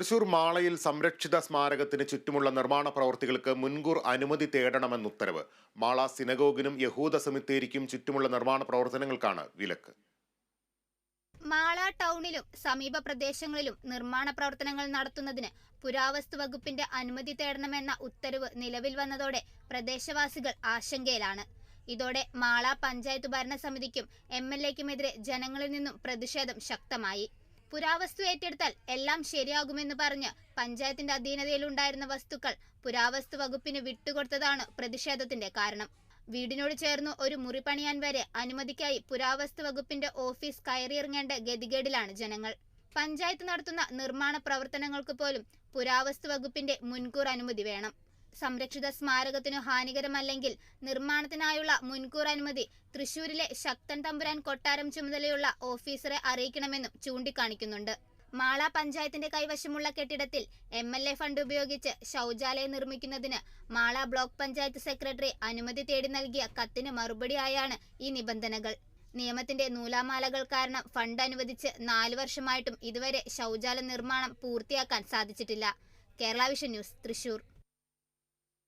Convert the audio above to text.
തൃശൂർ മാളയിൽ സംരക്ഷിത സ്മാരകത്തിന് ചുറ്റുമുള്ള നിർമ്മാണ പ്രവർത്തികൾക്ക് മുൻകൂർ അനുമതി തേടണമെന്ന് ഉത്തരവ്. മാള സിനഗോഗിനും യഹൂദ സെമിത്തേരിക്കും ചുറ്റുമുള്ള നിർമ്മാണ പ്രവർത്തനങ്ങൾക്കാണ് വിലക്ക്. മാള ടൗണിലും സമീപ പ്രദേശങ്ങളിലും നിർമ്മാണ പ്രവർത്തനങ്ങൾ നടത്തുന്നതിന് പുരാവസ്തു വകുപ്പിന്റെ അനുമതി തേടണമെന്ന ഉത്തരവ് നിലവിൽ വന്നതോടെ പ്രദേശവാസികൾ ആശങ്കയിലാണ്. ഇതോടെ മാള പഞ്ചായത്ത് ഭരണസമിതിക്കും എം എൽ എക്കുമെതിരെ ജനങ്ങളിൽ നിന്നും പ്രതിഷേധം ശക്തമായി. പുരാവസ്തു ഏറ്റെടുത്താൽ എല്ലാം ശരിയാകുമെന്ന് പറഞ്ഞ് പഞ്ചായത്തിന്റെ അധീനതയിലുണ്ടായിരുന്ന വസ്തുക്കൾ പുരാവസ്തു വകുപ്പിന് വിട്ടുകൊടുത്തതാണ് പ്രതിഷേധത്തിന്റെ കാരണം. വീടിനോട് ചേർന്ന് ഒരു മുറി പണിയാൻ വരെ അനുമതിക്കായി പുരാവസ്തു വകുപ്പിന്റെ ഓഫീസ് കയറിയിറങ്ങേണ്ട ഗതികേടിലാണ് ജനങ്ങൾ. പഞ്ചായത്ത് നടത്തുന്ന നിർമ്മാണ പ്രവർത്തനങ്ങൾക്ക് പോലും പുരാവസ്തു വകുപ്പിന്റെ മുൻകൂർ അനുമതി വേണം. സംരക്ഷിത സ്മാരകത്തിനു ഹാനികരമല്ലെങ്കിൽ നിർമ്മാണത്തിനായുള്ള മുൻകൂർ അനുമതി തൃശൂരിലെ ശക്തൻ തമ്പുരാൻ കൊട്ടാരം ചുമതലയുള്ള ഓഫീസറെ അറിയിക്കണമെന്നും ചൂണ്ടിക്കാണിക്കുന്നുണ്ട്. മാള പഞ്ചായത്തിന്റെ കൈവശമുള്ള കെട്ടിടത്തിൽ എം എൽ എ ഫണ്ട് ഉപയോഗിച്ച് ശൗചാലയം നിർമ്മിക്കുന്നതിന് മാള ബ്ലോക്ക് പഞ്ചായത്ത് സെക്രട്ടറി അനുമതി തേടി നൽകിയ കത്തിന് മറുപടിയായാണ് ഈ നിബന്ധനകൾ. നിയമത്തിന്റെ നൂലാമാലകൾ കാരണം ഫണ്ട് അനുവദിച്ച് നാലു വർഷമായിട്ടും ഇതുവരെ ശൗചാലയ നിർമ്മാണം പൂർത്തിയാക്കാൻ സാധിച്ചിട്ടില്ല. Kerala vision news Thrissur.